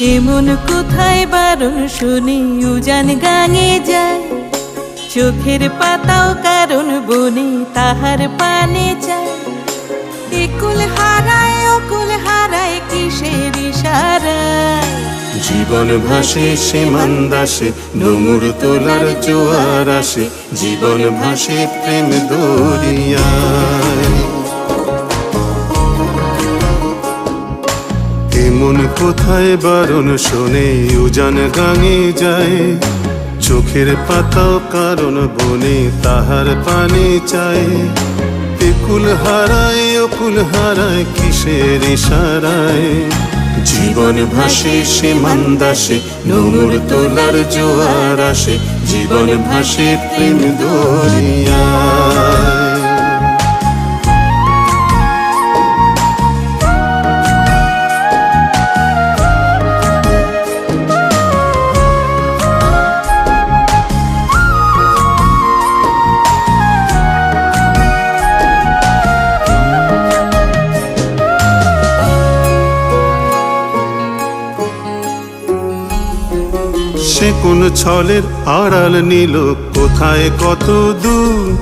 এমন কোথায় বারণ শুনি, উজান গাঙে যায়। চোখের পাতাও কারণ বনে, তাহার পানে চায় একুল হারায় অকুল হারায় কিসের ইশারায়? জীবন ভাসে, সে মান্দাসে ডুমুর তোলার জোয়ার আসে। জীবন ভাসে, প্রেম দরিয়ায় এমন কোথায় বারণ শোনে, উজান গাঙে যায়। চোখের পাতাও কারণ বনে, তাহার পানে চায়। একুল হারায় অকুল হারায়, কিসের ইশারায়? জীবন ভাসে, সে মান্দাসে নোংর তোলার জোয়ার আসে। জীবন ভাসে, প্রেম দরিয়ায় সে কোন ছলের আড়াল নিল কোথায় কত দূর?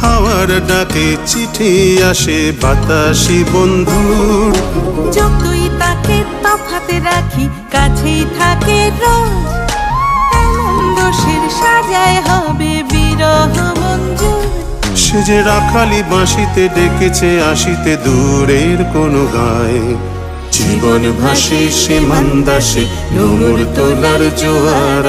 হাওয়ার ডাকে চিঠি আসে বাতাসি বন্ধুর। যতই তাকে তফাতে রাখি কাছেই থাকে রোজ। দোষের সাজায় হবে বিরহ মঞ্জুর। সে যে রাখালি বাঁশিতে ডেকেছে আসিতে দূরের কোনো গায়ে। জীবন ভাসে সে মান্দাসে নোংর তোলার জোয়ার